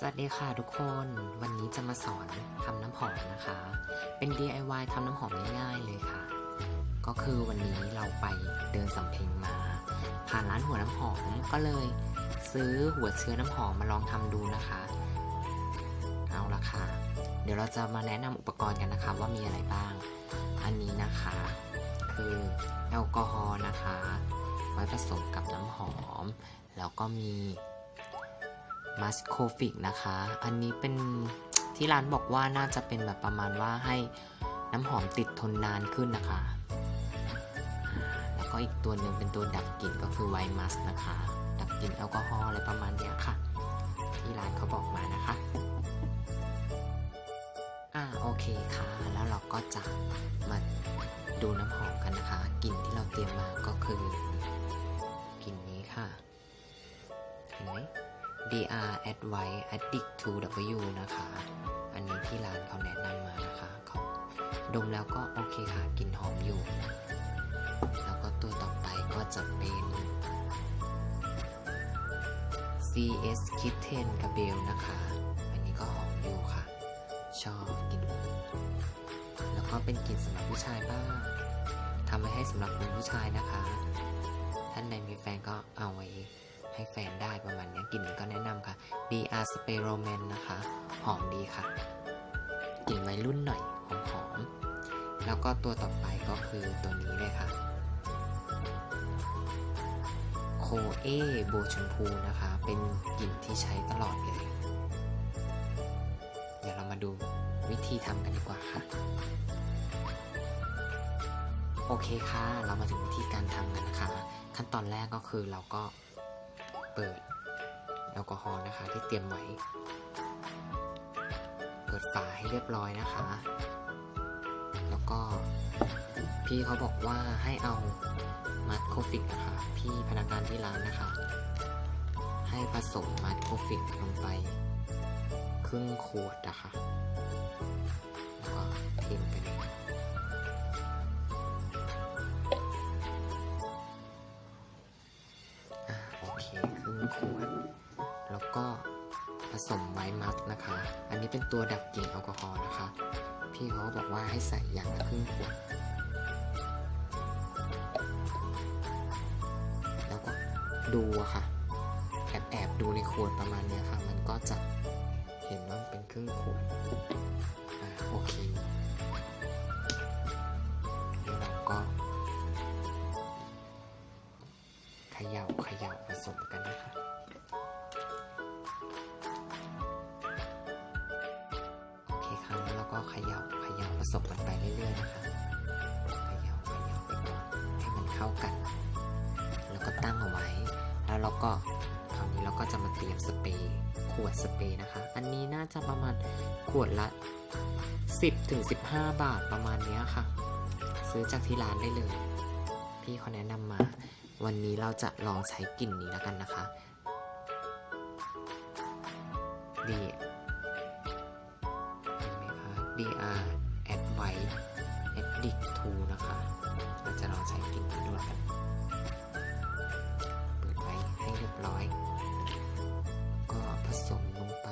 สวัสดีค่ะทุกคน วันนี้จะมาสอนทำน้ำหอมนะคะ เป็น DIY ทำน้ำหอมง่ายๆเลยค่ะ ก็คือวันนี้เราไปเดินสำเพ็งมา ผ่านร้านหัวน้ำหอมก็เลยซื้อหัวเชื้อน้ำหอมมาลองทำดูนะคะ เอาละค่ะ เดี๋ยวเราจะมาแนะนำอุปกรณ์กันนะคะว่ามีอะไรบ้าง อันนี้นะคะ คือแอลกอฮอล์นะคะ ไว้ผสมกับน้ำหอม แล้วก็มี มัสโคฟิกนะคะ อันนี้เป็นที่ร้านบอกว่าน่าจะเป็นแบบประมาณว่าให้น้ำหอมติดทนนานขึ้นนะคะ แล้วก็อีกตัวหนึ่งเป็นตัวดับกลิ่นก็คือไวมัสนะคะ ดับกลิ่นแอลกอฮอล์อะไรประมาณเนี้ยค่ะ ที่ร้านเขาบอกมานะคะ อ่าโอเคค่ะ แล้วเราก็จะมาดูน้ำหอมกันนะคะกลิ่นที่เราเตรียมมาก็คือกลิ่นนี้ค่ะ เห็นไหม DR Advice Addict to W นะคะ อันนี้ที่ร้านเขาแนะนำมานะคะเขาดมแล้วก็โอเคค่ะกลิ่นหอมอยู่ แล้วก็ตัวต่อไปก็จะเป็น CS Kitten กับเบลนะคะ อันนี้ก็หอมอยู่ค่ะ ชอบกลิ่นแล้วก็เป็นกลิ่นสำหรับผู้ชายบ้างทำไว้ให้สำหรับคุณผู้ชายนะคะ ท่านใดมีแฟนก็เอาไว้ ให้แฟนได้ประมาณนี้กลิ่นก็แนะนำค่ะ DR Spray Romance นะคะ หอมดีค่ะ กลิ่นวัยรุ่นหน่อยหอมหอมแล้วก็ตัวต่อไปก็คือตัวนี้เลยค่ะโคเอโบชมพูนะคะ เป็นกลิ่นที่ใช้ตลอดเลย เดี๋ยวเรามาดูวิธีทำกันดีกว่าค่ะ โอเคค่ะ เรามาถึงวิธีการทำกันนะคะ ขั้นตอนแรกก็คือเราก็ เปิดแอลกอฮอล์นะคะ ที่เตรียมไว้ เปิดฝาให้เรียบร้อยนะคะ แล้วก็พี่เขาบอกว่าให้เอามัดโคฟิกนะคะ พี่พนักงานที่ร้านนะคะ ให้ผสมมัดโคฟิกลงไป ครึ่งขวดนะคะแล้วก็เทลงไปเลย สมไวท์มัสนะคะ อันนี้เป็นตัวดับกลิ่นแอลกอฮอล์นะคะ พี่เขาบอกว่าให้ใส่อย่างละครึ่งขวดแล้วก็ดูอะค่ะ แอบแอบดูในขวดประมาณนี้ค่ะ มันก็จะเห็นว่าเป็นครึ่งขวดอ่าโอเค ก็เขย่าเขย่าผสมกันไปเรื่อยๆนะคะเขย่าเขย่าไปก่อนให้มันเข้ากัน แล้วก็ตั้งเอาไว้ แล้วเราก็คราวนี้เราก็จะมาเตรียมสเปรย์ขวดสเปรย์นะคะ อันนี้น่าจะประมาณขวดละ 10ถึง15 บาทประมาณนี้ค่ะ ซื้อจากที่ร้านได้เลยพี่เขาแนะนำมา วันนี้เราจะลองใช้กลิ่นนี้แล้วกันนะคะดี คะ DR Add White Addict 2นะคะเราจะลองใช้กินนี้ดูแล้วกันเปิดไว้ให้เรียบร้อย ก็ผสมลงไป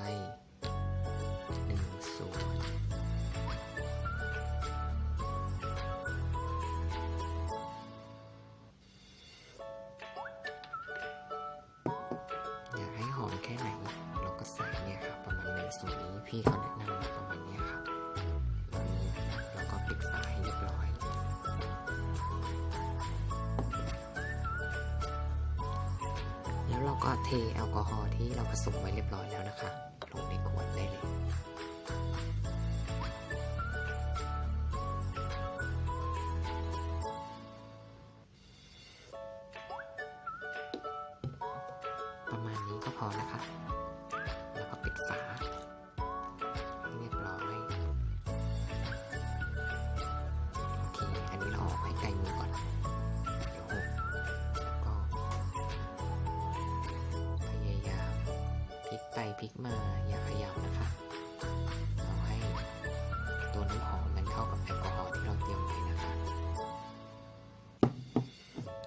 หนึ่งส่วนอยากให้หอมแค่ไหน เราก็ใส่เนี่ยค่ะประมาณหนึ่งส่วนนี้พี่เขาแนะ ก็เทแอลกอฮอล์ที่เราผสมไว้เรียบร้อยแล้วนะคะ ลงในขวดได้เลย ประมาณนี้ก็พอนะคะ พลิกไปพลิกมาอย่าขยับนะคะเราให้ตัวน้ำหอมมันเข้ากับแอลกอฮอล์ที่เราเตรียมไว้นะคะ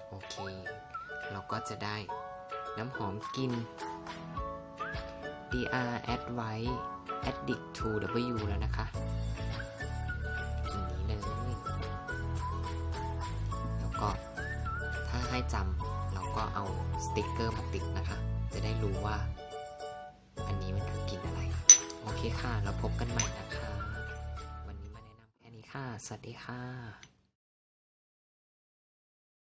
โอเค เราก็จะได้น้ำหอมกิน dr ad white addict to w แล้วนะคะอย่างนี้เลย แล้วก็ถ้าให้จำเราก็เอาสติกเกอร์มาติดนะคะ จะได้รู้ว่า ค่ะ แล้วพบกันใหม่นะคะ วันนี้มาแนะนำแค่นี้ค่ะ สวัสดีค่ะ